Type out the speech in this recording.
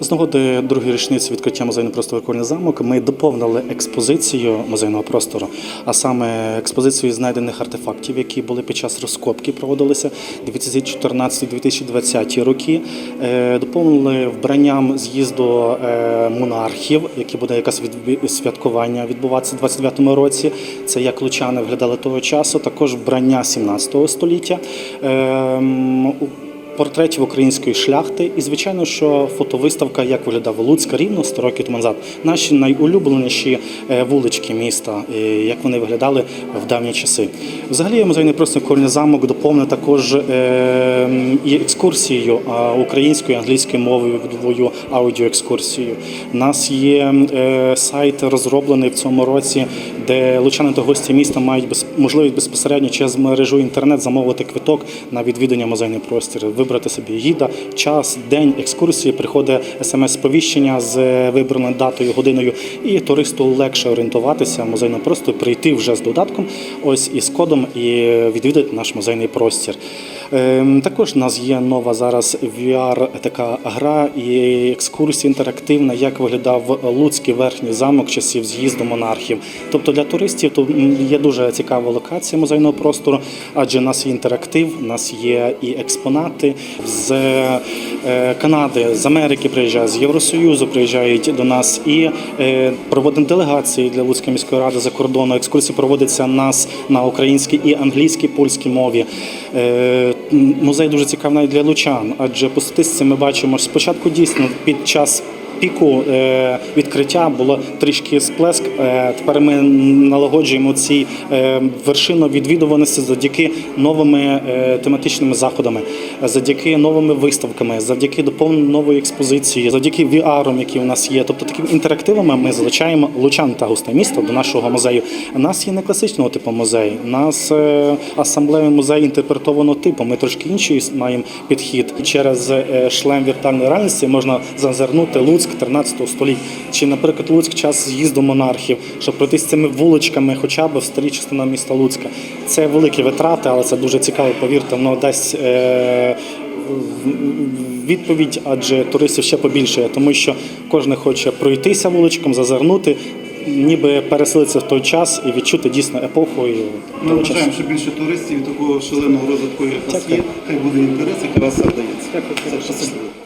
З нагоди другої річниці відкриття музейного простору «Кольний замок ми доповнили експозицію музейного простору, а саме експозицію знайдених артефактів, які були під час розкопки, проводилися 2014-2020 роки. Е, Доповнили вбранням з'їзду е, монархів, які буде якесь святкування відбуватися у 29-му році. Це як лучани виглядали того часу, також вбрання 17 століття. Портретів української шляхти, і звичайно, що фотовиставка, як виглядав Луцьк рівно 100 років тому назад. Наші найулюбленіші е, вулички міста, е, як вони виглядали в давні часи. Взагалі, музейний простір Кольний замок доповнений також е, екскурсією українською, англійською мовою, двою аудіоекскурсією. У нас є сайт розроблений в цьому році, де лучани та гості міста мають можливість безпосередньо через мережу інтернет замовити квиток на відвідання музейний простір, вибрати собі гіда, час, день екскурсії, приходить смс-сповіщення з е, вибраною датою, годиною, і туристу легше орієнтуватися в музейному просторі, прийти вже з додатком, ось із кодом і відвідати наш музейний простір. Ем, Також у нас є нова зараз VR така гра і екскурсія інтерактивна, як виглядав Луцький верхній замок часів з'їзду монархів. Тобто для туристів то є дуже цікава локація музейного простору, адже у нас є інтерактив, у нас є і експонати з Канади, з Америки приїжджають, з Євросоюзу приїжджають до нас і е, проводимо делегації для Луцької міської ради за кордону. Екскурсії проводяться нас на українській і англійській, польській мові. Е, Музей дуже цікавий для лучан, адже по статистиці ми бачимо, спочатку дійсно під час піку е, відкриття було трішки сплеск. Е, Тепер ми налагоджуємо ці е, вершину відвідуваності завдяки новими тематичними заходами, завдяки новими виставками, завдяки доповненню нової експозиції, завдяки VR, які у нас є. Тобто такими інтерактивами ми залучаємо лучан та гостей міста до нашого музею. У нас є не класичного типу музей. У нас е, музей інтерпретованого типу. Ми трошки інший маємо підхід. Через шлем віртуальної реальності можна зазирнути Луцьк 13 століття. Чи, наприклад, Луцьк час з'їзду монархів, щоб пройти з цими вуличками, хоча б в старій частина міста Луцька. Це великі витрати, але це дуже цікаво, повірте, воно дасть. Е, відповідь, адже туристів ще побільшує, тому що кожен хоче пройтися вуличком, зазирнути, ніби переселитися в той час і відчути дійсно епоху. І Ми бажаємо, щоб більше туристів і такого шаленого розвитку, як у вас є. Хай буде інтерес, який вас вдається. Щасливо.